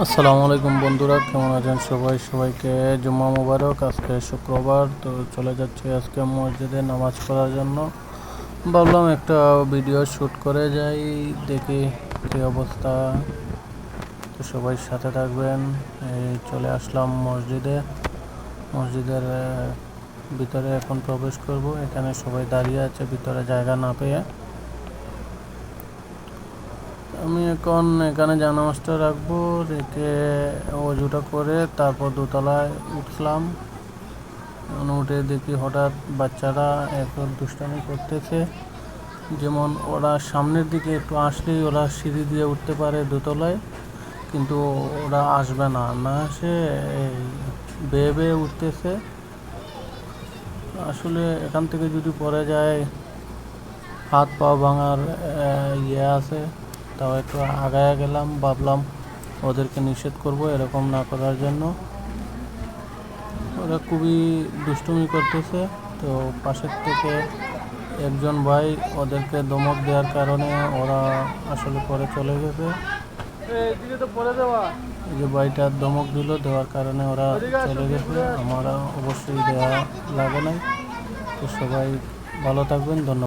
আসসালামু আলাইকুম বন্ধুরা, কেমন আছেন সবাই? সবাইকে জুম্মা মুবারক, আজকে শুক্রবার, তো চলে যাচ্ছে আজকে মসজিদে নামাজ পড়ার জন্য। ভাবলাম একটা ভিডিও শ্যুট করে যাই, দেখি কি অবস্থা। তো সবাই সাথে থাকবেন, এই চলে আসলাম মসজিদে। মসজিদের ভিতরে এখন প্রবেশ করব। এখানে সবাই দাঁড়িয়ে আছে, ভিতরে জায়গা না পেয়ে। আমি এখন এখানে জানামাজটা রাখব, রেখে অজুটা করে তারপর দোতলায় উঠলাম। উঠে দেখি হঠাৎ বাচ্চারা এখন দুষ্টামি করতেছে। যেমন ওরা সামনের দিকে একটু আসলেই ওরা সিঁড়ি দিয়ে উঠতে পারে দোতলায়, কিন্তু ওরা আসবে না। না আসে এই বেয়ে বেয়ে উঠতেছে। আসলে এখান থেকে যদি পড়ে যায় হাত পা ভাঙার ইয়ে আছে। তাও একটু আগায় গেলাম, ভাবলাম ওদেরকে নিষেধ করব এরকম না করার জন্য। ওরা খুবই দুষ্টুমি করতেছে, তো পাশের থেকে একজন ভাই ওদেরকে দমক দেওয়ার কারণে ওরা আসলে পরে চলে গেছে। এই যে ভাইটা দমক দিল, দেওয়ার কারণে ওরা চলে গেছে। আমার অবশ্যই দেওয়া লাগে নাই। তো সবাই ভালো থাকবেন, ধন্যবাদ।